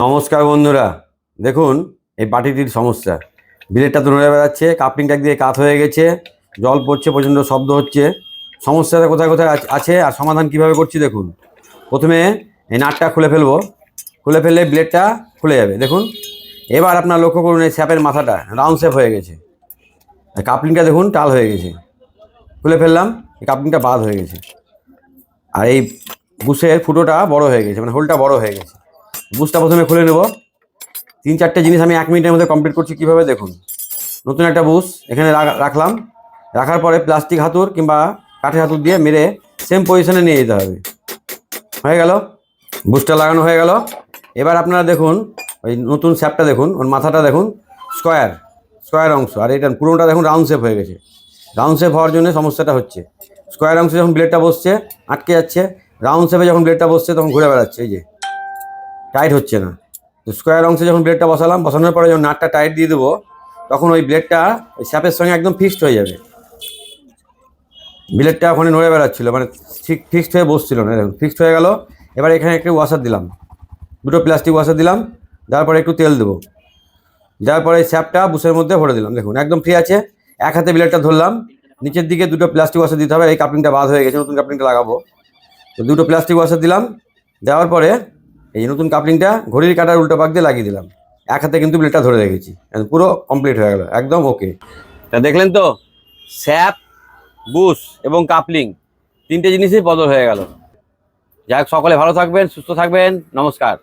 নমস্কার বন্ধুরা। দেখুন, এই বাটিটির সমস্যা। বিলেটটা তো নড়ে বেড়াচ্ছে কাপলিংটা দিয়ে কাত হয়ে গেছে, জল পড়ছে, প্রচণ্ড শব্দ হচ্ছে। সমস্যাটা কোথায় কোথায় আছে আর সমাধান কীভাবে করছি দেখুন। প্রথমে এই নাটটা খুলে ফেলব। খুলে ফেললে ব্লেডটা খুলে যাবে। দেখুন, এবার আপনার লক্ষ্য করুন এই স্যাপের মাথাটা রাউন্ড শেপ হয়ে গেছে। আর কাপলিংটা দেখুন, টাল হয়ে গেছে। খুলে ফেললাম, এই কাপলিংটা বাদ হয়ে গেছে। আর এই বুশের ফুটোটা বড় হয়ে গেছে মানে হোলটা বড় হয়ে গেছে। বুশটা প্রথমে খুলে নেব। তিন, চারটে জিনিস আমি এক মিনিটের মধ্যে কমপ্লিট করছি কীভাবে দেখুন। নতুন একটা বুশ এখানে রাখ- রাখলাম। রাখার পরে প্লাস্টিক হাতুর কিংবা কাঠের হাতুর দিয়ে মেরে সেম পজিশনে নিয়ে যেতে হবে। হয়ে গেল? বুশটা লাগানো হয়ে গেল। এবার আপনারা দেখুন, ওই নতুন শ্যাপটা দেখুন, ওর মাথাটা দেখুন স্কোয়ার স্কোয়ার অংশ। আর এটা পুরোটা দেখুন রাউন্ড শেপ হয়ে গেছে। রাউন্ড শেপ হওয়ার জন্য সমস্যাটা হচ্ছে। স্কোয়ার অংশে যখন ব্লেডটা বসছে, আটকে যাচ্ছে রাউন্ড শেপে যখন ব্লেডটা বসছে, তখন ঘুরে বেড়াচ্ছে, এই যে। টাইট হচ্ছে না। তো স্কোয়ার অংশে যখন ব্লেডটা বসালাম, বসানোর পরে যখন নাটটা টাইট দিয়ে দেবো, তখন ওই ব্লেডটা ওই স্যাপের সঙ্গে একদম ফিক্সড হয়ে যাবে। ব্লেডটা ওখানে নড়ে বেড়াচ্ছিলো মানে ঠিক ফিক্সড হয়ে বসছিল না। দেখুন ফিক্সড হয়ে গেল, এবার এখানে একটু ওয়াশার দিলাম। দুটো প্লাস্টিক ওয়াশার দিলাম তারপরে একটু তেল দেবো। দেওয়ার পরে এই স্যাপটা বুসের মধ্যে ভরে দিলাম। দেখুন, একদম ফ্রি আছে। এক হাতে ব্লেডটা ধরলাম, নিচের দিকে দুটো প্লাস্টিক ওয়াশার দিতে হবে, এই কাপলিংটা বাদ হয়ে গেছে, নতুন কাপলিংটা লাগাবো। তো দুটো প্লাস্টিক ওয়াশার দিলাম, দেওয়ার পরে এই যে নতুন কাপলিংটা ঘড়ির কাটার উল্টো পাক দিয়ে লাগিয়ে দিলাম। এক হাতে কিন্তু ব্লেডটা ধরে রেখেছি। পুরো কমপ্লিট হয়ে গেল। একদম ওকে তা দেখলেন তো? স্যাপ বুস এবং কাপলিং, তিনটে জিনিসই বদল হয়ে গেল। যাই হোক, সকলে ভালো থাকবেন, সুস্থ থাকবেন। নমস্কার।